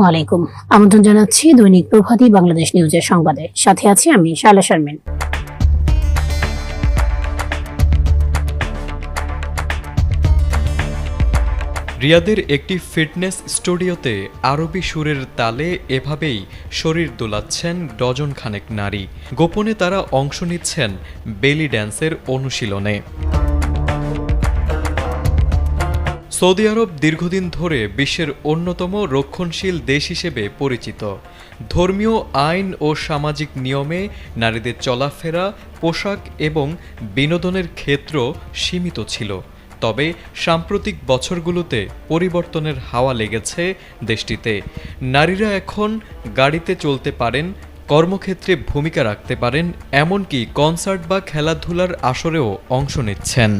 আসসালামু আলাইকুম। আমন্ত্রণ জানাচ্ছি দৈনিক প্রভাতী বাংলাদেশ নিউজের সংবাদে। সাথে আছি আমি শায়লা শারমিন। রিয়াদের একটি ফিটনেস স্টুডিওতে আরবি সুরের তালে এভাবেই শরীর দোলাচ্ছেন ডজন খানেক নারী। গোপনে তারা অংশ নিচ্ছেন বেলি ড্যান্সের অনুশীলনে। সৌদি আরব দীর্ঘদিন ধরে বিশ্বের অন্যতম রক্ষণশীল দেশ হিসেবে পরিচিত। ধর্মীয় আইন ও সামাজিক নিয়মে নারীদের চলাফেরা, পোশাক এবং বিনোদনের ক্ষেত্র সীমিত ছিল। তবে সাম্প্রতিক বছরগুলোতে পরিবর্তনের হাওয়া লেগেছে দেশটিতে। নারীরা এখন গাড়িতে চলতে পারেন, কর্মক্ষেত্রে ভূমিকা রাখতে পারেন, এমনকি কনসার্ট বা খেলাধুলার আসরেও অংশ নিচ্ছেন।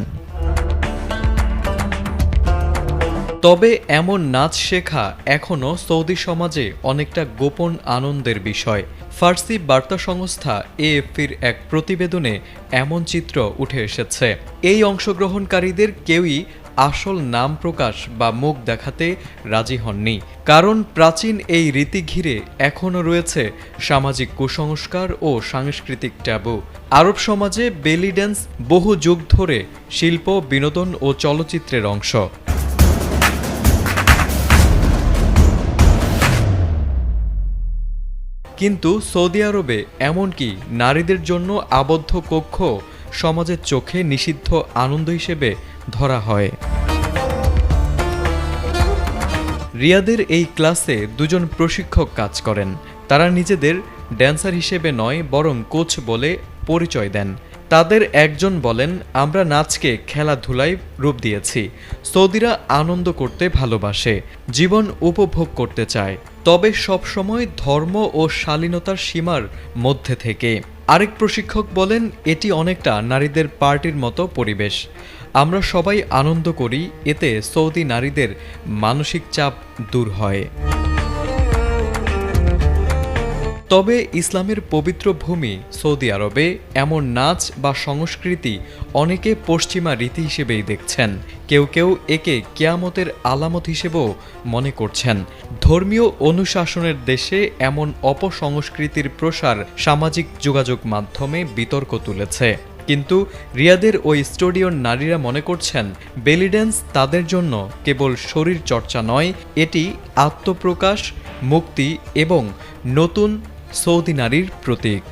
তবে এমন নাচ শেখা এখনও সৌদি সমাজে অনেকটা গোপন আনন্দের বিষয়। ফার্সি বার্তা সংস্থা এএফপির এক প্রতিবেদনে এমন চিত্র উঠে এসেছে। এই অংশগ্রহণকারীদের কেউই আসল নাম প্রকাশ বা মুখ দেখাতে রাজি হননি। কারণ প্রাচীন এই রীতি ঘিরে এখনও রয়েছে সামাজিক কুসংস্কার ও সাংস্কৃতিক ট্যাবু। আরব সমাজে বেলি ড্যান্স বহু যুগ ধরে শিল্প, বিনোদন ও চলচ্চিত্রের অংশ। কিন্তু সৌদি আরবে এমনকি নারীদের জন্য আবদ্ধ কক্ষ সমাজের চোখে নিষিদ্ধ আনন্দ হিসেবে ধরা হয়। রিয়াদের এই ক্লাসে দুজন প্রশিক্ষক কাজ করেন। তারা নিজেদের ড্যান্সার হিসেবে নয়, বরং কোচ বলে পরিচয় দেন। তাদের একজন বলেন, আমরা নাচকে খেলাধুলায় রূপ দিয়েছি। সৌদিরা আনন্দ করতে ভালোবাসে, জীবন উপভোগ করতে চায়। তবে সবসময় ধর্ম ও শালীনতার সীমার মধ্যে থেকে। আরেক প্রশিক্ষক বলেন, এটি অনেকটা নারীদের পার্টির মতো পরিবেশ। আমরা সবাই আনন্দ করি, এতে সৌদি নারীদের মানসিক চাপ দূর হয়। তবে ইসলামের পবিত্র ভূমি সৌদি আরবে এমন নাচ বা সংস্কৃতি অনেকে পশ্চিমা রীতি হিসেবেই দেখছেন। কেউ কেউ একে কেয়ামতের আলামত হিসেবেও মনে করছেন। ধর্মীয় অনুশাসনের দেশে এমন অপসংস্কৃতির প্রসার সামাজিক যোগাযোগ মাধ্যমে বিতর্ক তুলেছে। কিন্তু রিয়াদের ওই স্টুডিওর নারীরা মনে করছেন, বেলি ড্যান্স তাদের জন্য কেবল শরীর চর্চা নয়, এটি আত্মপ্রকাশ, মুক্তি এবং নতুন সৌদি নারীর প্রতীক।